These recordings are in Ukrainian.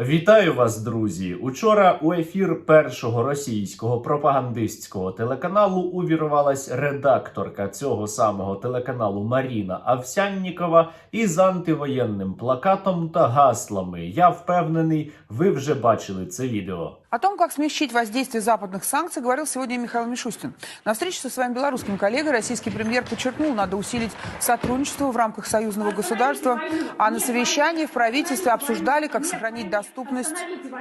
Вітаю вас, друзі! Учора у ефір першого російського пропагандистського телеканалу увірвалась редакторка цього самого телеканалу Маріна Авсяннікова із антивоєнним плакатом та гаслами. Я впевнений, ви вже бачили це відео. О том, как смягчить воздействие западных санкций, говорил сегодня Михаил Мишустин. На встрече со своим белорусским коллегой российский премьер подчеркнул, надо усилить сотрудничество в рамках союзного государства, а на совещании в правительстве обсуждали, как сохранить доступность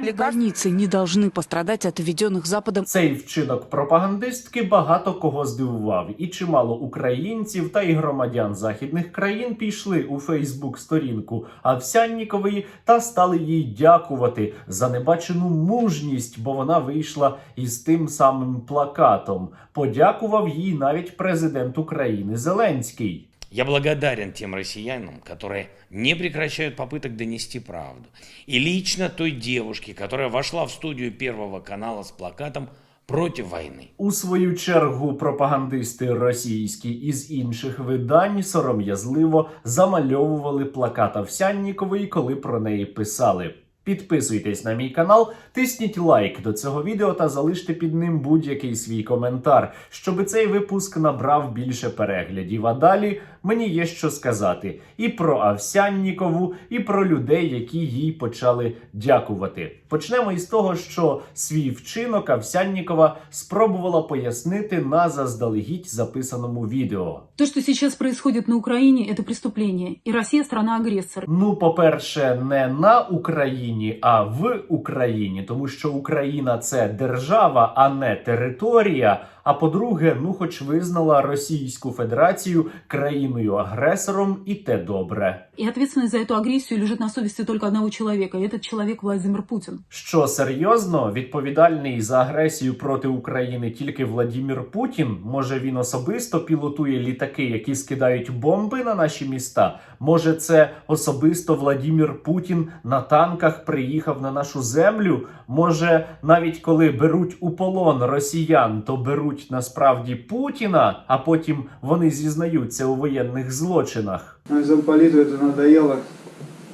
лекарств Больницы не должны пострадать от введенных Западом Цей вчинок пропагандистки багато кого здивував, і чимало українців та й громадян західних країн пішли у Фейсбук-сторінку Авсяннікової та стали їй дякувати за небачену мужність, бо вона вийшла із тим самим плакатом. Подякував їй навіть президент України Зеленський. Я благодарен тем россиянам, которые не прекращают попыток донести правду. И лично той девушке, которая вошла в студию Первого канала с плакатом «Против войны». У свою чергу пропагандисти російські із інших видань сором'язливо замальовували плакат Овсяннікової, коли про неї писали. Підписуйтесь на мій канал, тисніть лайк до цього відео та залиште під ним будь-який свій коментар, щоб цей випуск набрав більше переглядів. А далі мені є що сказати і про Авсяннікову, і про людей, які їй почали дякувати. Почнемо із того, що свій вчинок Авсяннікова спробувала пояснити на заздалегідь записаному відео. То, что сейчас происходит на Украине, это преступление. И Россия страна-агрессор. Ну, по-перше, не на Україні, а в Україні, тому що Україна це держава, а не територія. А по-друге, ну, хоч визнала Російську Федерацію країною-агресором, і те добре. И ответственность за эту агрессию лежит на совести только одного человека. И этот человек Владимир Путин. Що серйозно, відповідальний за агресію проти України тільки Владімір Путін. Може він особисто пілотує літаки, які скидають бомби на наші міста. Може, це особисто Владімір Путін на танках приїхав на нашу землю. Може, навіть коли беруть у полон росіян, то беруть насправді Путіна, а потім вони зізнаються у воєнних злочинах. Замполіту це надоело.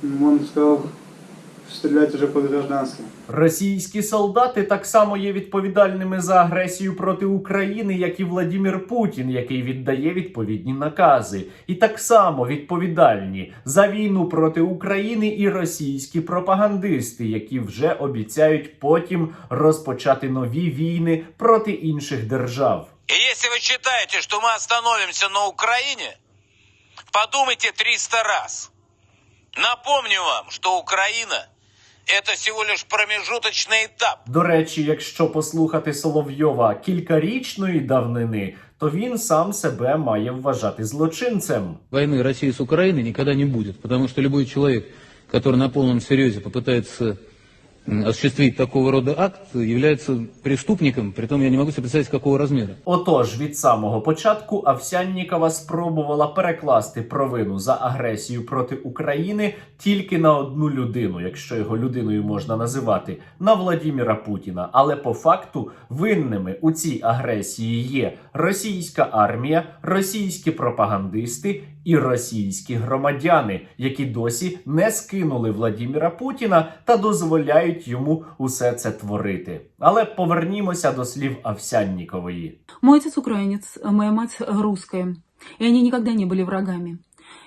Він сказал стрелять уже по гражданским. Російські солдати так само є відповідальними за агресію проти України, як і Владімір Путін, який віддає відповідні накази, і так само відповідальні за війну проти України і російські пропагандисти, які вже обіцяють потім розпочати нові війни проти інших держав. И если вы считаете, что мы остановимся на Украине, подумайте 300 раз. Напомню вам, что Украина – это всего лишь промежуточный этап. До речі, якщо послухати Соловйова кількарічної давнини, то він сам себе має вважати злочинцем. Войны России с Украиной никогда не будет, потому что любой человек, который на полном серьезе попытается м, осуществить такого рода акт, является преступником, притом я не могу себе представить, какого размера. Отож, від самого початку Авсяннікова спробувала перекласти провину за агресію проти України тільки на одну людину, якщо його людиною можна називати, на Владіміра Путіна. Але по факту винними у цій агресії є російська армія, російські пропагандисти і російські громадяни, які досі не скинули Владіміра Путіна та дозволяють йому усе це творити. Але повернімося до слів Авсяннікової. Мой отець українець, моя мать русская. і вони ніколи не були врагами.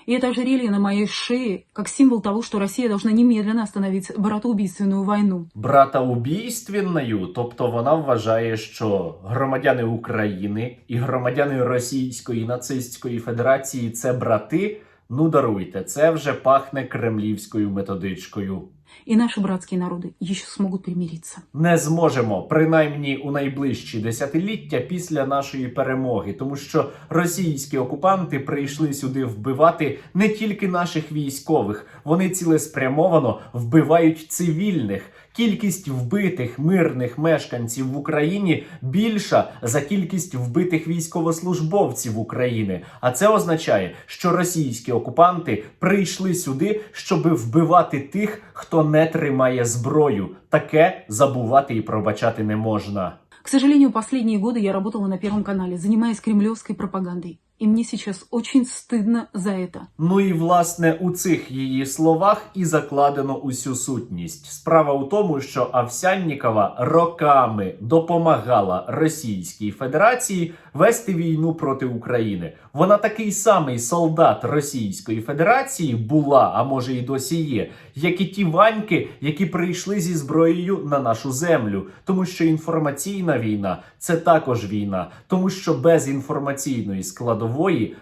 И это ожерелье на моей шее как символ того, что Россия должна немедленно остановить братоубийственную войну. братоубійственною, тобто вона вважає, що громадяни України і громадяни Російської нацистської Федерації це брати. Ну даруйте, це вже пахне кремлівською методичкою. И наши братские народы еще смогут примириться. Не зможемо, принаймні у найближчі десятиліття після нашої перемоги, тому що російські окупанти прийшли сюди вбивати не тільки наших військових, вони цілеспрямовано вбивають цивільних. Кількість вбитих мирних мешканців в Україні більша за кількість вбитих військовослужбовців України. А це означає, що російські окупанти прийшли сюди, щоб вбивати тих, хто не тримає зброю. Таке забувати і пробачати не можна. К сожалению, последние годы я работала на Первом канале, занимаясь кремлевской пропагандой. И мне сейчас очень стыдно за это. Ну і власне у цих її словах і закладено усю сутність. Справа у тому, що Овсяннікова роками допомагала Російській Федерації вести війну проти України. Вона такий самий солдат Російської Федерації була, а може і досі є, як і ті ваньки, які прийшли зі зброєю на нашу землю, тому що інформаційна війна це також війна, тому що без інформаційної складової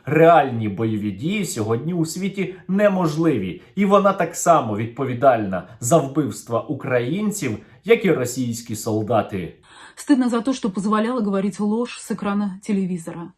реальні бойові дії сьогодні у світі неможливі, і вона так само відповідальна за вбивства українців, як і російські солдати. Стыдно за то, что позволяла говорить ложь с экрана телевизора.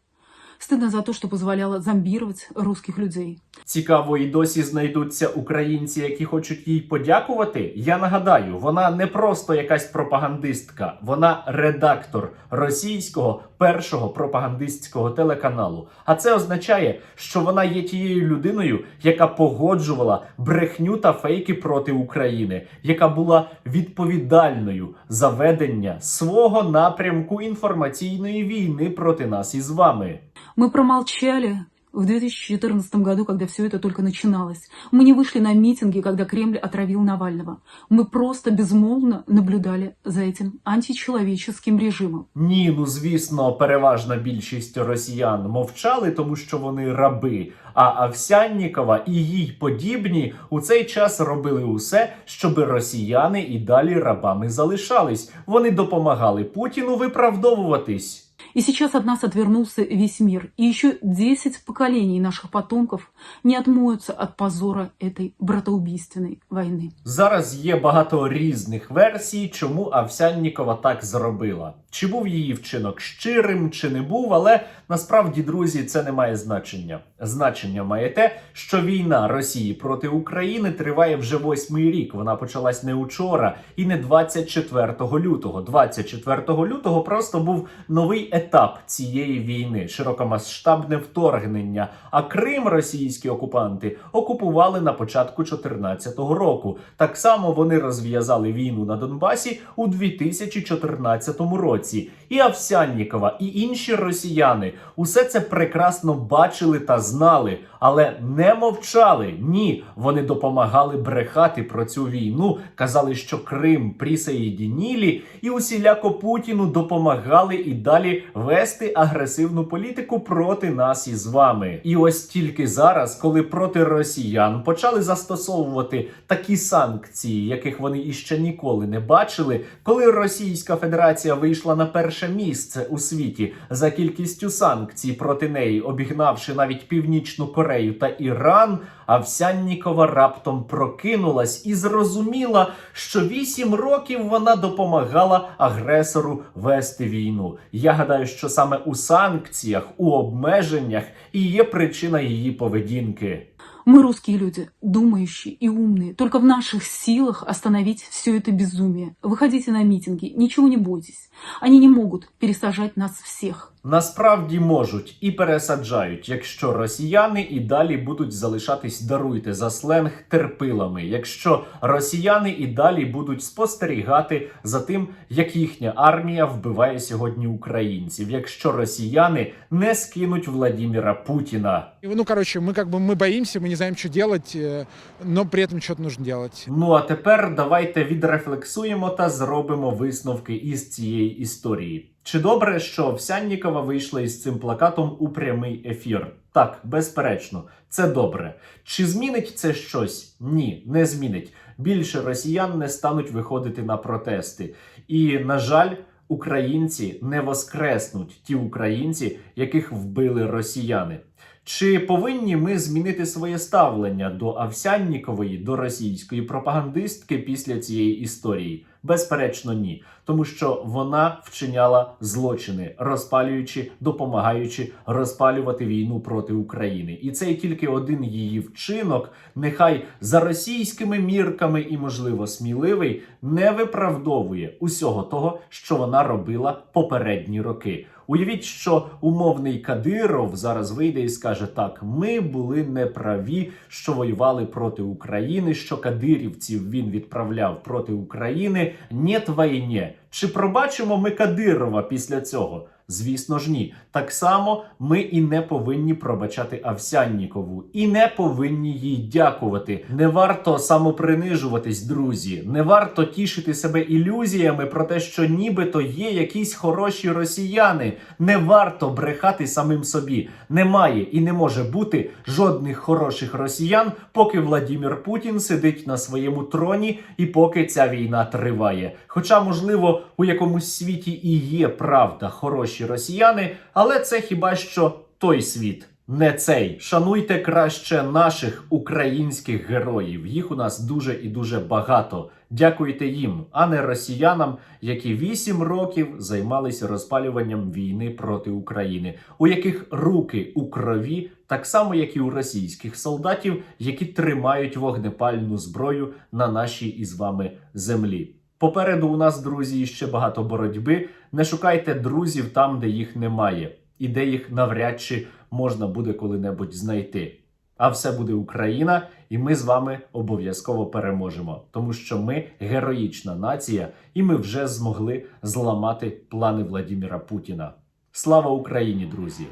Стыдно за то, что позволяла зомбировать русских людей. Цікаво, і досі знайдуться українці, які хочуть їй подякувати. Я нагадаю, вона не просто якась пропагандистка, вона редактор російського першого пропагандистського телеканалу. А це означає, що вона є тією людиною, яка погоджувала брехню та фейки проти України, яка була відповідальною за ведення свого напрямку інформаційної війни проти нас із вами. Мы промолчали в 2014 году, когда все это только начиналось. Мы не вышли на митинги, когда Кремль отравил Навального. Мы просто безмолвно наблюдали за этим античеловеческим режимом. Ні, ну звісно, переважна більшість росіян мовчали, тому що вони раби. А Овсяннікова і їй подібні у цей час робили усе, щоб росіяни і далі рабами залишались. Вони допомагали Путіну виправдовуватись. И сейчас от нас отвернулся весь мир. И еще 10 поколений наших потомков не отмоются от позора этой братоубийственной войны. Зараз є багато різних версій, чому Овсяннікова так зробила. Чи був її вчинок щирим, чи не був, але насправді, друзі, це не має значення. Значення має те, що війна Росії проти України триває вже восьмий рік. Вона почалась не учора і не 24 лютого. 24 лютого просто був новий етап цієї війни, широкомасштабне вторгнення. А Крим російські окупанти окупували на початку 2014 року. Так само вони розв'язали війну на Донбасі у 2014 році. І Овсяннікова, і інші росіяни усе це прекрасно бачили та знали, але не мовчали. Ні, вони допомагали брехати про цю війну, казали, що Крим присоєдінілі, і усіляко Путіну допомагали і далі вести агресивну політику проти нас із вами. І ось тільки зараз, коли проти росіян почали застосовувати такі санкції, яких вони іще ніколи не бачили, коли Російська Федерація вийшла на перше місце у світі за кількістю санкцій проти неї, обігнавши навіть Північну Корею та Іран. Овсяннікова раптом прокинулась і зрозуміла, що вісім років вона допомагала агресору вести війну. Я гадаю, що саме у санкціях, у обмеженнях і є причина її поведінки. Мы, русские люди, думающие и умные. Только в наших силах остановить все это безумие. Выходите на митинги, ничего не бойтесь. Они не могут пересажать нас всех. Насправді можуть і пересаджають, якщо росіяни і далі будуть залишатись, даруйте за сленг терпилами. Якщо росіяни і далі будуть спостерігати за тим, як їхня армія вбиває сьогодні українців, якщо росіяни не скинуть Владіміра Путіна. И, Ну, короче, мы как бы мы боимся, мы не знаем, что делать, э, но при этом что-то нужно делать. Ну а тепер давайте відрефлексуємо та зробимо висновки із цієї історії. Чи добре, що Овсяннікова вийшла із цим плакатом у прямий ефір? Так, безперечно, це добре. Чи змінить це щось? Ні, не змінить. Більше росіян не стануть виходити на протести. І, на жаль, українці не воскреснуть ті українці, яких вбили росіяни. Чи повинні ми змінити своє ставлення до Овсяннікової, до російської пропагандистки після цієї історії? Безперечно, ні, тому що вона вчиняла злочини, розпалюючи, допомагаючи розпалювати війну проти України. І цей тільки один її вчинок, нехай за російськими мірками і, можливо, сміливий, не виправдовує усього того, що вона робила попередні роки. Уявіть, що умовний Кадиров зараз вийде і скаже: так, ми були неправі, що воювали проти України, що кадирівців він відправляв проти України. Нет війні. Чи пробачимо ми Кадирова після цього? Звісно ж, ні. Так само ми і не повинні пробачати Авсяннікову, і не повинні їй дякувати. Не варто самопринижуватись, друзі. Не варто тішити себе ілюзіями про те, що нібито є якісь хороші росіяни. Не варто брехати самим собі. Немає і не може бути жодних хороших росіян, поки Владімір Путін сидить на своєму троні і поки ця війна триває. Хоча, можливо, у якомусь світі і є правда хороші росіяни, але це хіба що той світ. Не цей шануйте краще наших українських героїв. Їх у нас дуже і дуже багато. Дякуйте їм, а не росіянам, які вісім років займалися розпалюванням війни проти України, у яких руки у крові, так само як і у російських солдатів, які тримають вогнепальну зброю на нашій із вами землі. Попереду у нас, друзі, ще багато боротьби. Не шукайте друзів там, де їх немає, і де їх навряд чи можна буде коли-небудь знайти. А все буде Україна, і ми з вами обов'язково переможемо, тому що ми героїчна нація, і ми вже змогли зламати плани Владіміра Путіна. Слава Україні, друзі!